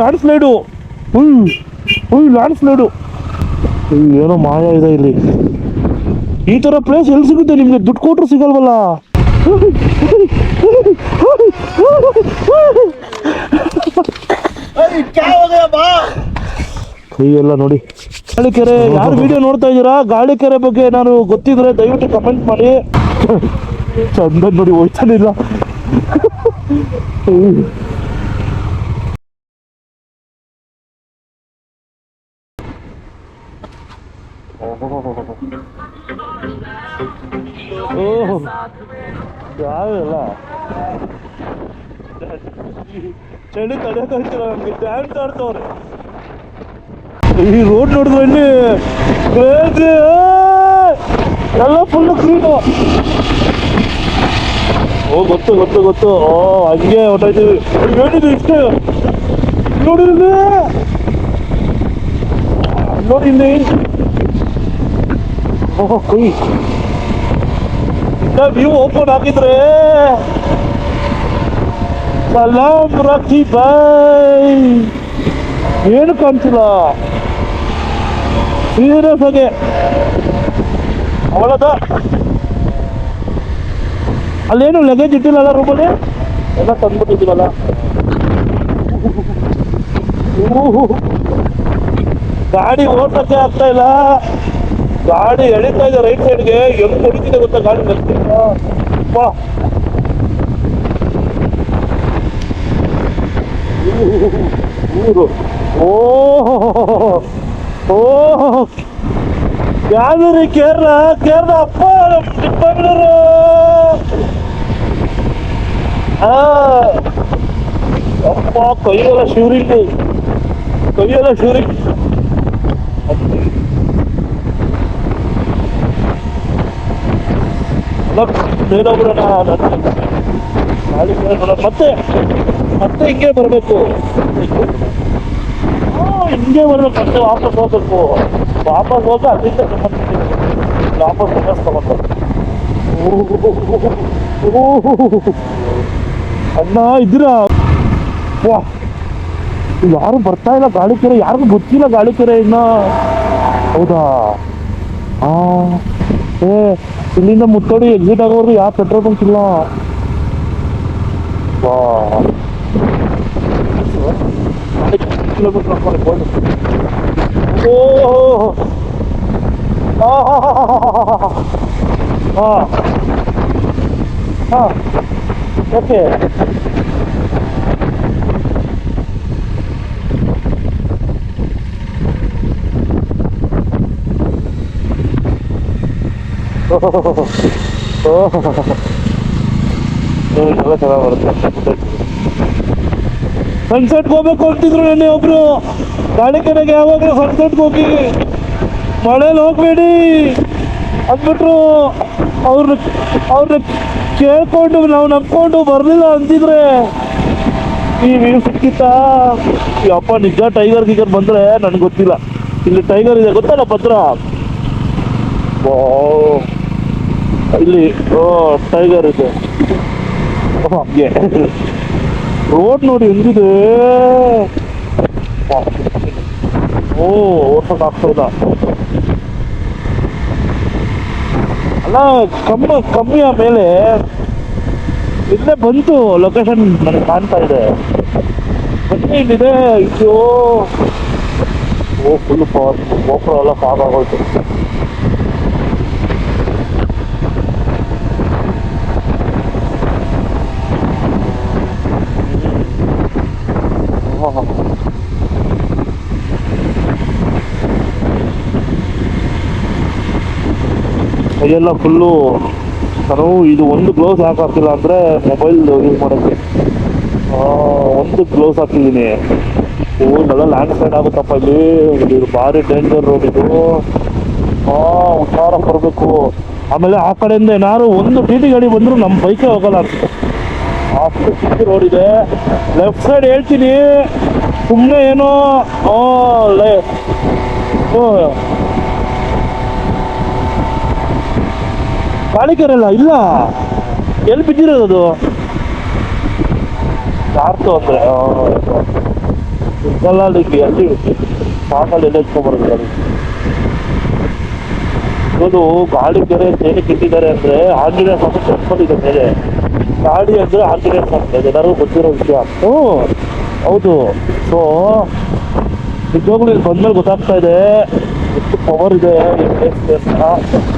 Land slide ಉಯ್ ಉಯ್ landslide ಏನೋ ಮಾಯ ಇದೆ ಇಲ್ಲಿ. ಈ ತರ ಪ್ಲೇಸ್ ಎಲ್ಲಿ ಸಿಗುತ್ತೆ ನಿಮಗೆ? ದುಡ್ಡು ಕೊಟ್ಟರು ಸಿಗಲ್ವಲ್ಲ? ಕೈಯೆಲ್ಲ ನೋಡಿ. ನೋಡಿ ಗಾಳಿಕೆರೆ, ಯಾರು ವಿಡಿಯೋ ನೋಡ್ತಾ ಇದ್ದೀರಾ? ಗಾಳಿಕೆರೆ ಬಗ್ಗೆ ನಾನು ಗೊತ್ತಿದ್ರೆ ದಯವಿಟ್ಟು ಕಮೆಂಟ್ ಮಾಡಿ. ಚಂದ ನೋಡಿ ಹೋಯ್ತಾನಿಲ್ಲ ಯಾವೆಲ್ಲ ಚಳಿ ತಡೆಯೋಕ್ಕಾಗ್ತಿಲ್ಲ ನಮ್ಗೆ ಡ್ಯಾನ್ಸ್ ಆಡ್ತವ್ರೆ ಈ ರೋಡ್ ನೋಡಿದ್ರೆ ಇಲ್ಲಿ crazy, ಏಯ್! ಎಲ್ಲ ಫುಲ್ ಕ್ಲೀನು ಓ ಗೊತ್ತು ಗೊತ್ತು ಗೊತ್ತು ಓ ಹಂಗೆ ಹೊಟ್ಟೋಯ್ತೀವಿ ಏನಿದು ಇಷ್ಟೇ ನೋಡಿದ್ರೆ ನೋಡಿ ಇಲ್ಲಿ ಓಹ್ ಕುಯ್ ವ್ಯೂ ಓಪನ್ ಹಾಕಿದ್ರೆ. ಸಲಾಮ್ ರಾಖಿ ಬಾಯ್ ಏನು ಕಾಣಿಸಿಲ್ಲ. ಸೀರಿಯಸ್ ಆಗಿ. ಅವಳದ. ಅಲ್ಲೇನು ಲಗೇಜ್ ಇಟ್ಟಿಲ್ಲಲ್ಲ ರೂಮಲ್ಲಿ ಎಲ್ಲ ತಂದ್ಬಿಟ್ಟಿದ್ದೀವಲ್ಲ. ಗಾಡಿ ಓಡ್ಸಕ್ಕೆ ಆಗ್ತಾ ಇಲ್ಲ. ಗಾಡಿ ಎಳಿತಾ ಇದೆ ರೈಟ್ ಸೈಡ್ಗೆ ಹೆಂಗ್ ಹೊಡಿತಿದೆ ಗೊತ್ತಾ ಗಾಡಿ ಬಾ ಊರು ಓಹೋ ಓಹೋ ಯಾವ್ದು ಕೇರಳ ಕೇರಳ ಅಪ್ಪ ನಮ್ ಚಿಕ್ಕಮಗಳೂರು ಆ ಅಪ್ಪ ಕೈಯೆಲ್ಲ ಶಿವರಿಂಗ್ ಕೈಯೆಲ್ಲ ಶಿವರಿಂಗ್ ಮೇಲ್ಗಡೆ ಮತ್ತೆ ಮತ್ತೆ ಹಿಂಗೆ ಬರಬೇಕು. ಹಿಂಗೆ ಬರ್ಬೇಕು. ಮತ್ತೆ ವಾಪಸ್ ಹೋಗ್ಬೇಕು. ವಾಪಸ್ ಹೋಗಿ ಅಲ್ಲಿಂದ ವಾಪಸ್ ವಾಪಸ್ ತಗೊಂಡು. ಅಣ್ಣ, ಇದ್ದೀರಾ? ವಾ. ಯಾರು ಬರ್ತಾ ಇಲ್ಲ ಗಾಳಿ ಕೆರೆ ಯಾರಿಗೂ ಗೊತ್ತಿಲ್ಲ ಗಾಳಿ ಕೆರೆ ಇನ್ನ. ಹೌದಾ? ಆ. ಏ ಇಲ್ಲಿಂದ ಮುತ್ತೋಡಿ ಎಕ್ಸಿಟ್ ಆಗೋರು ಯಾವ ಪೆಟ್ರೋಲ್ ಬಂಕ್ ಇಲ್ಲ ವಾ ಕಿಲೋಮೀಟರ್ ಹಾಕೊಂಡು ಓ ಹಾಂ ಹಾಂ ಓಕೆ ಎಲ್ಲ ಚೆನ್ನಾಗಿ ಬರುತ್ತೆ ಸನ್ಸೆಟ್ಗೆ ಹೋಗ್ಬೇಕು ಅಂತಿದ್ರು ನೆನ್ನೆ ಒಬ್ರು. ಕಡೆಗೆ ಯಾವಾಗಲೂ ಸನ್ಸೆಟ್ಗೆ ಹೋಗಿ. ಮಳೇಲಿ ಹೋಗ್ಬೇಡಿ ಅಂದ್ಬಿಟ್ರು. ಅವ್ರನ್ನ ಅವ್ರನ್ನ ಕೇಳ್ಕೊಂಡು, ನಾವು ನಂಬ್ಕೊಂಡು ಬರಲಿಲ್ಲ ಅಂತಿದ್ರೆ. ಈ ವ್ಯೂ ಸಿಕ್ಕಿತ್ತಾ? ಅಪ್ಪ ನಿಜ ಟೈಗರ್ ಗೀಗರ್ ಬಂದ್ರೆ ನನಗೆ ಗೊತ್ತಿಲ್ಲ. ಇಲ್ಲಿ ಟೈಗರ್ ಇದೆ ಗೊತ್ತಲ್ಲ ಪತ್ರ ವಾವ್. ಇಲ್ಲಿ, ಓ ಟೈಗರ್ ಇದೆ. ಹಂಗೆ. ರೋಡ್ ನೋಡಿ ಹೆಂಗಿದೆ. ಓ, ಓಡ್ಸಕ್ ಆಗ್ತದ? ಅಲ್ಲ, ಕಮ್ಮಿ ಕಮ್ಮಿಯ ಮೇಲೆ ಇಲ್ಲೇ ಬಂತು ಲೊಕೇಶನ್ ನನಗೆ ಕಾಣ್ತಾ ಇದೆ. ಬನ್ನಿ, ಇಲ್ಲಿದೆ. ಅಯ್ಯೋ. ಓ ಫುಲ್ ಪವರ್ ಗೋಪುರ ಎಲ್ಲ ಸಾಕಾಗೋಯ್ತು ಕೈಯೆಲ್ಲ ಫುಲ್ಲು ನಾನು ಇದು ಒಂದು ಗ್ಲೌಸ್ ಹಾಕಿಲ್ಲ ಅಂದರೆ ಮೊಬೈಲ್ ಯೂಸ್ ಮಾಡೋಕ್ಕೆ. ಒಂದು ಗ್ಲೌಸ್ ಹಾಕಿದ್ದೀನಿ. ಓ, ಇಲ್ಲೆಲ್ಲ ಲ್ಯಾಂಡ್ ಸ್ಲೈಡ್ ಆಗುತ್ತಪ್ಪ ಇಲ್ಲಿ. ಇದು ಭಾರಿ ಡೇಂಜರ್ ರೋಡ್ ಇದು. ಹಾಂ ಹುಷಾರ ಬರಬೇಕು. ಆಮೇಲೆ ಆ ಕಡೆಯಿಂದ ಏನಾದ್ರು ಒಂದು ಟಿ ಟಿ ಗಾಡಿ ಬಂದರೂ ನಮ್ಮ ಬೈಕೇ ಹೋಗಲ್ಲ ಅನ್ಸುತ್ತೆ ಅಷ್ಟು ಚಿಕ್ಕ ರೋಡ್ ಇದೆ. ಲೆಫ್ಟ್ ಸೈಡ್ ಹೇಳ್ತೀನಿ. ಸುಮ್ಮನೆ ಏನೋ ಲೇ ಓ ಕಾಳಿಕೆರೆಲ್ಲ ಇಲ್ಲ. ಎಲ್ಲಿ ಬಿದ್ದಿರೋದು ಅದು? ಯಾರ್ತು ಅಂದ್ರೆ ಸಿಕ್ಕಲ್ಲ ಅಲ್ಲಿ ಸಾಕಲ್ಲಿ ಎಲ್ಲ ಎತ್ಕೊಂಡ್ಬರೋದು ಗಾಡಿ. ಇವನು ಗಾಡಿ ಬೇರೆ ಏನಕ್ಕೆ ಇಟ್ಟಿದ್ದಾರೆ ಅಂದ್ರೆ ಆಂಜನೇಯ ಸ್ವಾಮಿ ಟೆಂಪಲ್ ಇದೆ ಮೇಲೆ. ಗಾಡಿ ಅಂದ್ರೆ ಆಂಜನೇಯ ಸ್ವಾಮಿ ಎಲ್ಲರೂ ಎಲ್ಲರಿಗೂ ಗೊತ್ತಿರೋ ವಿಷಯ. ಹ್ಞೂ. ಹೌದು. ಸೊ ನಿಜವಾಗ್ಲೂ ಇಲ್ಲಿ ಬಂದ್ಮೇಲೆ ಗೊತ್ತಾಗ್ತಾ ಇದೆ ಎಷ್ಟು ಪವರ್ ಇದೆ ಈ ಅಂತ.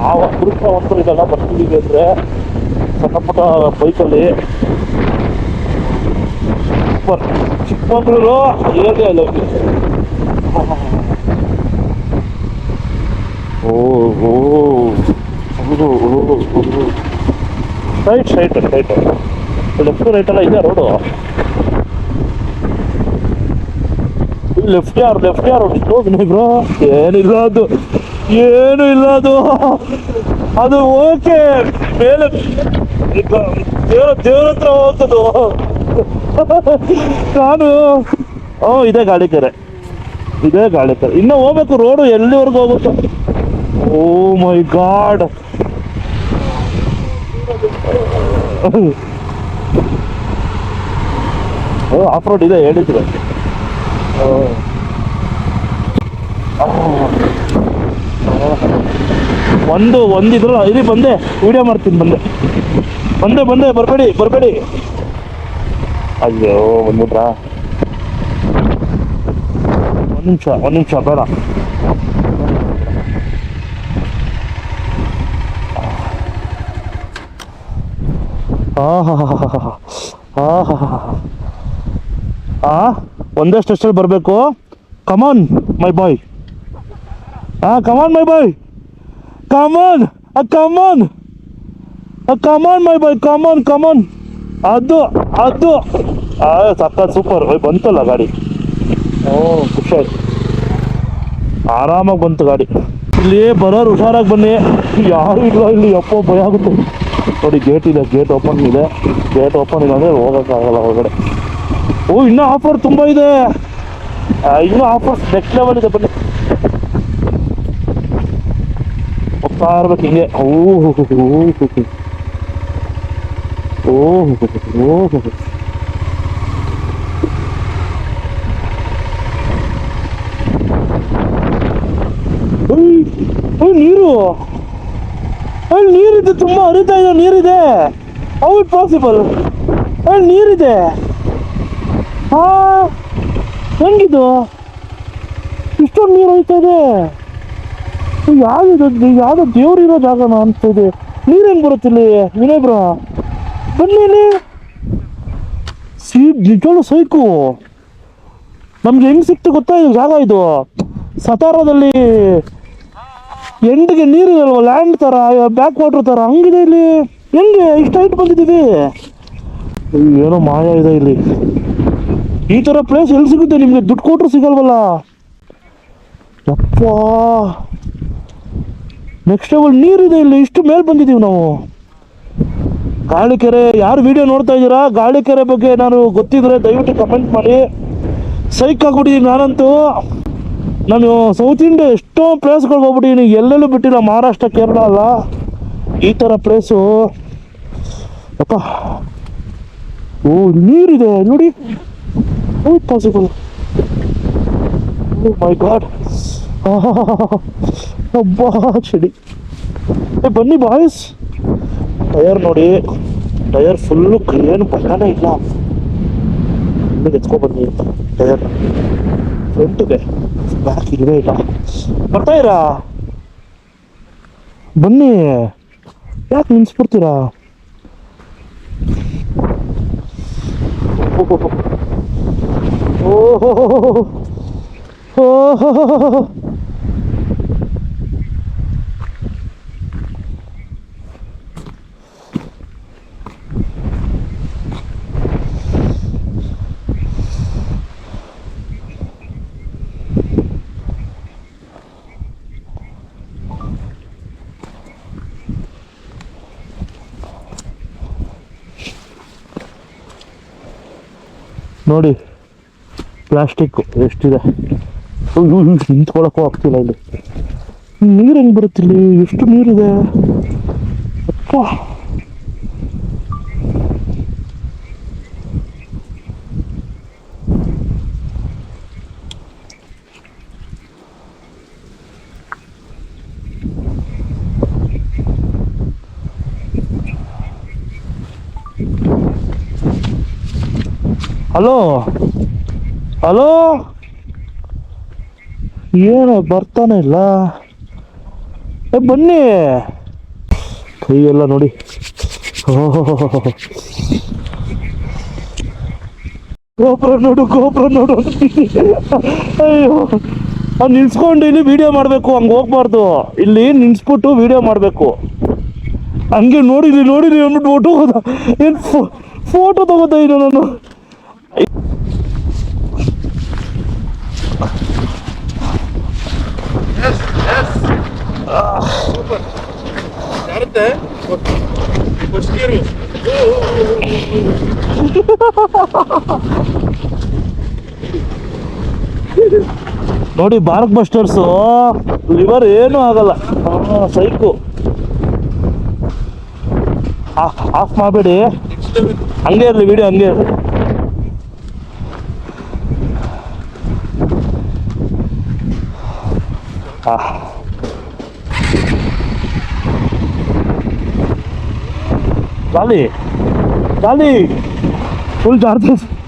ನಾವು ಅದೃಷ್ಟವಂತರು ಇದೆಲ್ಲ ಬರ್ತಿದ್ದೀವಿ ಅಂದ್ರೆ ಸಣ್ಣ ಪುಟ್ಟ ಬೈಕಲ್ಲಿ. ಸೂಪರ್. ಚಿಕ್ಕಮಂಗ್ಳೂರು ಏರಿಯಾ ಇಲ್ಲ ಓ ಓ right right right left right ಎಲ್ಲ ಇದೆ ರೋಡು ಲೆಫ್ಟ್ ಯಾರು ಲೆಫ್ಟ್ ಯಾರು? ಬ್ರೋ ಏನಿಲ್ಲ ಅದು. ಏನು ಇಲ್ಲ ಅದು. ಅದು ಓಕೆ. ಮೇಲೆ ದೇವ್ರ ದೇವ್ರ ಹತ್ರ ಹೋಗ್ತದು. ನಾನು ಓ, ಇದೆ ಗಾಳಿ ಕೆರೆ. ಇದೇ ಗಾಳಿ ಕೆರೆ. ಇನ್ನು ಹೋಗ್ಬೇಕು ರೋಡು ಎಲ್ಲಿವರೆಗೂ ಹೋಗುತ್ತೆ? Oh my god. Oh off road ಇದೆ ಹೇಳಿದ್ರು. ಒಂದು ಒಂದು ಒಂದಿದ್ರು ಇಲ್ಲಿ ಬಂದೆ ವಿಡಿಯೋ ಮಾಡ್ತೀನಿ, ಬಂದೆ. ಬಂದೆ ಬಂದೆ, ಬರಬೇಡಿ ಬರಬೇಡಿ. ಅಯ್ಯೋ ಬಂದ್ಬಿಟ್ರಾ ಒಂದು ನಿಮಿಷ ಒಂದು ನಿಮಿಷ, ಬೇಡ. ಆ, ಒಂದೇ ಸ್ಟೇಷನ್ ಬರಬೇಕು. ಕಮಾನ್ ಮೈ ಬಾಯ್ ಆ come on my boy come on come on come on my boy come on come on ಅದು ಅದು. ಆ ಸಕ್ಕ ಸೂಪರ್ ಬಂತಲ್ಲ ಗಾಡಿ. ಓ, ಖುಷಿ ಆಯ್ತು. ಆರಾಮಾಗಿ ಬಂತು ಗಾಡಿ. ಇಲ್ಲಿ ಬರೋರು ಹುಷಾರಾಗಿ ಬನ್ನಿ. ಯಾರು ಇಲ್ಲ ಇಲ್ಲಿ? ಅಪ್ಪ ಭಯ ಆಗುತ್ತೆ. ನೋಡಿ ಗೇಟ್ ಇದೆ ಗೇಟ್ ಓಪನ್ ಇದೆ. ಗೇಟ್ ಓಪನ್ ಇಲ್ಲ ಅಂದರೆ ಹೋಗೋಕ್ಕಾಗಲ್ಲ ಹೊರಗಡೆ. ಓ, ಇನ್ನೂ ಆಫರ್ ತುಂಬ ಇದೆ. ಇನ್ನೂ ಆಫರ್ಸ್ ನೆಕ್ಸ್ಟ್ ಲೆವೆಲ್ ಇದೆ, ಬನ್ನಿ. ಹೋಗ್ತಾ ಇರ್ಬೇಕು ಹಿಂಗೆ ಓ ಓ ನೀರು. ಅಲ್ಲಿ ನೀರಿದೆ ತುಂಬ ಹರಿತಾ ಇದೆ, ನೀರಿದೆ. ಇಟ್ ಪಾಸಿಬಲ್ ಅಲ್ಲಿ ನೀರಿದೆ. ಹಾ ಹೆಂಗಿದು? ಇಷ್ಟೊಂದು ನೀರು ಹೋಯ್ತಾ ಇದೆ. ಯಾವ್ದು ಯಾವುದೋ ದೇವ್ರು ಇರೋ ಜಾಗನ ಇದೆ ನೀರೇನ್ ಹೆಂಗ್ ಬರುತ್ತೆ ಇಲ್ಲಿ? ವಿನಯ್ ಬ್ರೋ ಬನ್ನಿ ಇಲ್ಲಿ. ಸೀಟ್ ನಿಜವಾಗ್ಲೂ ಸೈಕು. ನಮ್ಗೆ ಹೆಂಗ್ ಸಿಕ್ತು ಗೊತ್ತಾ ಇದು ಜಾಗ ಇದು? ಸತಾರದಲ್ಲಿ ಎಂಡ್ಗೆ ನೀರು ಇರಲ್ವ ಲ್ಯಾಂಡ್ ಥರ ಬ್ಯಾಕ್ ವಾಟರ್ ಥರ ಹಂಗಿದೆ ಇಲ್ಲಿ. ಹೆಂಗೆ? ಇಷ್ಟು ಐಟ್ ಬಂದಿದ್ದೀವಿ. ಏನೋ ಮಾಯ ಇದೆ ಇಲ್ಲಿ. ಈ ಥರ ಪ್ಲೇಸ್ ಎಲ್ಲಿ ಸಿಗುತ್ತೆ ನಿಮಗೆ? ದುಡ್ಡು ಕೊಟ್ಟರು ಸಿಗಲ್ವಲ್ಲ. ಯಪ್ಪಾ. ನೆಕ್ಸ್ಟ್ ಲೆವೆಲ್ ನೀರಿದೆ ಇಲ್ಲಿ, ಇಷ್ಟು ಮೇಲೆ ಬಂದಿದ್ದೀವಿ ನಾವು. ಗಾಳಿಕೆರೆ, ಯಾರು ವಿಡಿಯೋ ನೋಡ್ತಾ ಇದ್ದೀರಾ? ಗಾಳಿಕೆರೆ ಬಗ್ಗೆ ನಾನು ಗೊತ್ತಿದ್ರೆ ದಯವಿಟ್ಟು ಕಮೆಂಟ್ ಮಾಡಿ. ಸೈಕ್ ಆಗ್ಬಿಟ್ಟಿದ್ದೀನಿ ನಾನಂತೂ. ನಾನು ಸೌತ್ ಇಂಡಿಯಾ ಎಷ್ಟೋ ಪ್ಲೇಸ್ಗಳಿಗೆ ಹೋಗ್ಬಿಟ್ಟಿದ್ದೀನಿ ಎಲ್ಲೆಲ್ಲೂ ಬಿಟ್ಟಿಲ್ಲ ಮಹಾರಾಷ್ಟ್ರ ಕೇರಳ ಅಲ್ಲ ಈ ಥರ ಪ್ಲೇಸು ಅಪ್ಪ. ಓ ನೀರಿದೆ ನೋಡಿ. ಪಾಸಿಬಲ್ ಓ ಮೈ ಗಾಡ್ ಅಬ್ಬಾ, ಚಳಿ. ಏ, ಬನ್ನಿ ಬಾಯ್ಸ್ ಟಯರ್ ನೋಡಿ ಟಯರ್ ಫುಲ್ಲು ಏನು ಬಣ್ಣನೇ ಇಲ್ಲ. ಇಲ್ಲಿಗೆ ಎತ್ಕೊ ಬನ್ನಿ ಟಯರ್ ಫ್ರಂಟ್ಗೆ ಬ್ಯಾಕ್ ಇಲ್ವೇ ಇಲ್ಲ. ಬರ್ತಾ ಇರಾ? ಬನ್ನಿ. ಯಾಕೆ ನಿನ್ಸ್ಬಿಡ್ತೀರಾ ಓಹೋ ಓಹೋ. ನೋಡಿ ಪ್ಲಾಸ್ಟಿಕ್ಕು ಎಷ್ಟಿದೆ? ನಿಂತ್ಕೊಳ್ಳೋಕ್ಕೂ ಆಗ್ತಿಲ್ಲ ಇಲ್ಲಿ. ನೀರು ಹೆಂಗೆ ಬರುತ್ತಿಲ್ಲಿ ಎಷ್ಟು ನೀರಿದೆ? ಅಪ್ಪ. ಹಲೋ ಹಲೋ ಏನು ಬರ್ತಾನೆ ಇಲ್ಲ. ಏ, ಬನ್ನಿ. ಕೈ ಎಲ್ಲ ನೋಡಿ. ಗೋಪುರ ನೋಡು ಗೋಪುರ ನೋಡು. ಅಯ್ಯೋ. ಅವ್ನು ನಿಲ್ಸ್ಕೊಂಡು ಇಲ್ಲಿ ವಿಡಿಯೋ ಮಾಡಬೇಕು, ಹಂಗೆ ಹೋಗ್ಬಾರ್ದು. ಇಲ್ಲಿ ನಿಲ್ಸ್ಬಿಟ್ಟು ವಿಡಿಯೋ ಮಾಡಬೇಕು. ಹಂಗೆ ನೋಡಿರಿ ನೋಡಿರಿ ಅಂದ್ಬಿಟ್ಟು ಫೋಟೋ ಹೋದ ಏನು ಫೋಟೋ ತಗೋತಾ ಇದ್ದೀನಿ ನಾನು? ಯಾರತ್ತೆ ಫಸ್ಟ್ ಇಯರ್ ನೋಡಿ ಬಾರ್ಕ್ ಬಸ್ಟರ್ಸ್ ಲಿವರ್ ಏನೂ ಆಗಲ್ಲ. ಸೈಕು ಆಫ್ ಮಾಡಬೇಡಿ. ಹಂಗೆ ಇರಲಿ ವಿಡಿಯೋ ಹಂಗೆ ಇರಲಿ. 아. 빨리! 빨리! 오늘 잘됐어.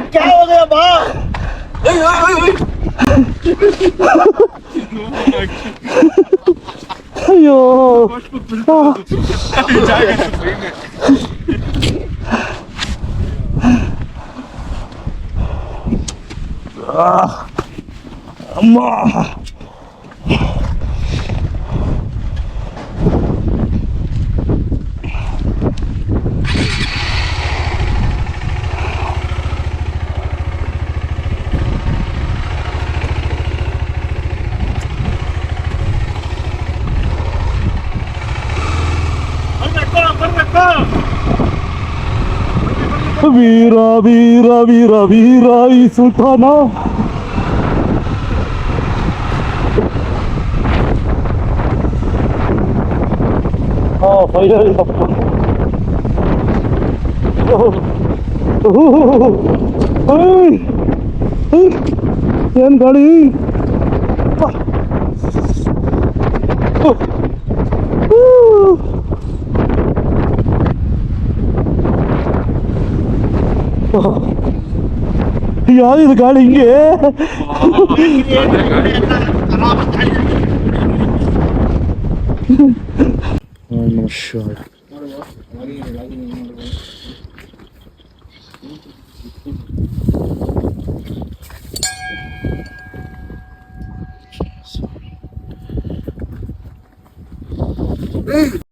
क्या हो गया बाप ओए ओए ओए अयो 엄마 ವೀರ ವೀರ ವೀರ ಈ ಸುಲ್ತಾನ ಹಾ ಫೈನಲ್ ಏನ್ ಗಾಡಿ யாரு இது காடு இங்கே Hey!